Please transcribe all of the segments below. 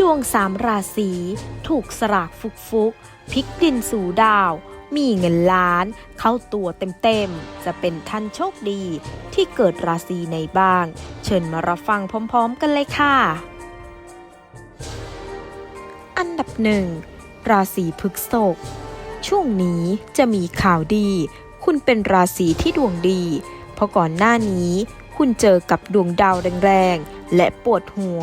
ดวงสามราศีถูกสลากฟุกฟุกพลิกดินสู่ดาว มีเงินล้าน เข้าตัวเต็มๆ จะเป็นท่านโชคดีที่เกิดราศีในบ้าง เชิญมารับฟังพร้อมๆกันเลยค่ะ อันดับหนึ่งราศีพฤษภช่วงนี้จะมีข่าวดี คุณเป็นราศีที่ดวงดี เพราะก่อนหน้านี้คุณเจอกับดวงดาวแรงๆ และปวดหัว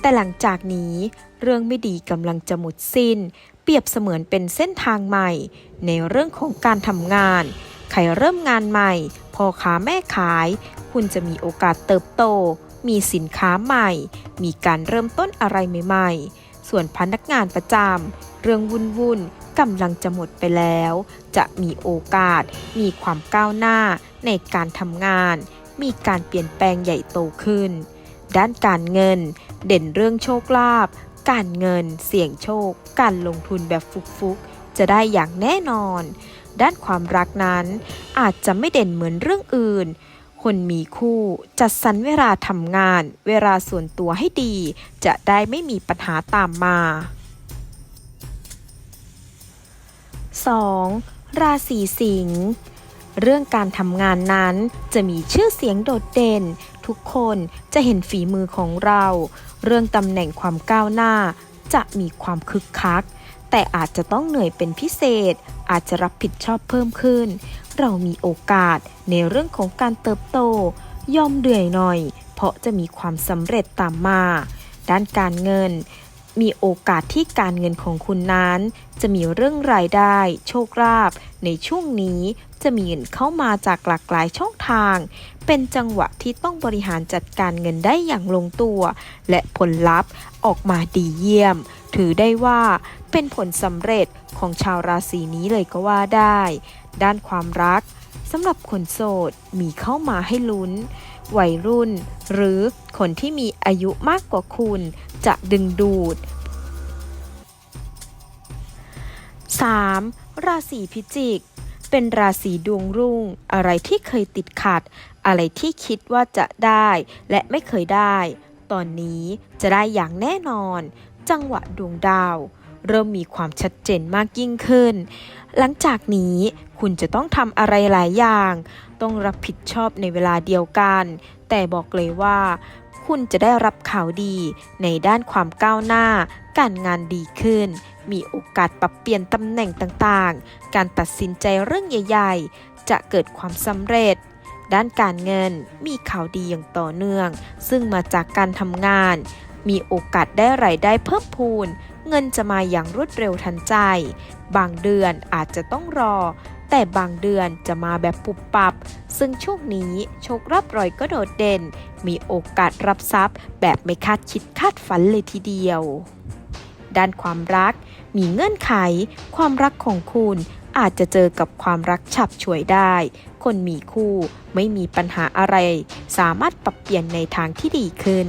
แต่หลังจากนี้เรื่องไม่ดีกำลังจะหมดสิ้น เปรียบเสมือนเป็นเส้นทางใหม่ ในเรื่องของการทำงาน ใครเริ่มงานใหม่พอค้าแม่ขาย คุณจะมีโอกาสเติบโต มีสินค้าใหม่ มีการเริ่มต้นอะไรใหม่ ๆ ส่วนพนักงานประจำเรื่องวุ่นวุ่นๆกำลังจะหมดไปแล้ว จะมีโอกาส มีความก้าวหน้าในการทำงาน มีการเปลี่ยนแปลงใหญ่โตขึ้น ด้านการเงิน เด่นเรื่องโชคลาภการเงิน เสี่ยงโชค การลงทุนแบบฟุกๆ จะได้อย่างแน่นอน ด้านความรักนั้น อาจจะไม่เด่นเหมือนเรื่องอื่น คนมีคู่จัดสรรเวลาทำงาน เวลาส่วนตัวให้ดี จะได้ไม่มีปัญหาตามมา 2. ราศีสิงห์เรื่องการทำงานนั้นจะมีชื่อเสียงโดดเด่น ทุกคนจะเห็นฝีมือของเรา เรื่องตำแหน่งความก้าวหน้า จะมีความคึกคัก แต่อาจจะต้องเหนื่อยเป็นพิเศษ อาจจะรับผิดชอบเพิ่มขึ้น เรามีโอกาสในเรื่องของการเติบโต ยอมเดือยหน่อย เพราะจะมีความสำเร็จตามมา ด้านการเงิน มีโอกาสที่การเงินของคุณนั้น จะมีเรื่องรายได้ โชคลาภในช่วงนี้จะมีเงินเข้ามาจากหลากหลายช่องทาง เป็นจังหวะที่ต้องบริหารจัดการเงินได้อย่างลงตัว และผลลัพธ์ออกมาดีเยี่ยม ถือได้ว่าเป็นผลสำเร็จของชาวราศีนี้เลยก็ว่าได้ ด้านความรักสำหรับคนโสดมีเข้ามาให้ลุ้น วัยรุ่น หรือคนที่มีอายุมากกว่าคุณ จะดึงดูด 3. ราศีพิจิก เป็นราศีดวงรุ่ง อะไรที่เคยติดขัด อะไรที่คิดว่าจะได้และไม่เคยได้ ตอนนี้จะได้อย่างแน่นอน จังหวะดวงดาว เริ่มมีความชัดเจนมากยิ่งขึ้น หลังจากนี้คุณจะต้องทำอะไรหลายอย่าง ต้องรับผิดชอบในเวลาเดียวกัน แต่บอกเลยว่า คุณจะได้รับข่าวดีในด้านความก้าวหน้า การงานดีขึ้น มีโอกาสปรับเปลี่ยนตำแหน่งต่างๆ การตัดสินใจเรื่องใหญ่ ๆ จะเกิดความสำเร็จด้านการเงินมีข่าวดีอย่างต่อเนื่อง ซึ่งมาจากการทำงาน มีโอกาสได้รายได้เพิ่มพูน เงินจะมาอย่างรวดเร็วทันใจ บางเดือนอาจจะต้องรอ แต่บางเดือนจะมาแบบปุบปับ ซึ่งช่วงนี้โชครับรอยก็โดดเด่น มีโอกาสรับทรัพย์ แบบไม่คาดคิดคาดฝันเลยทีเดียว ด้านความรัก มีเงื่อนไข ความรักของคุณอาจจะเจอกับความรักฉับฉวยได้ คนมีคู่ไม่มีปัญหาอะไร สามารถปรับเปลี่ยนในทางที่ดีขึ้น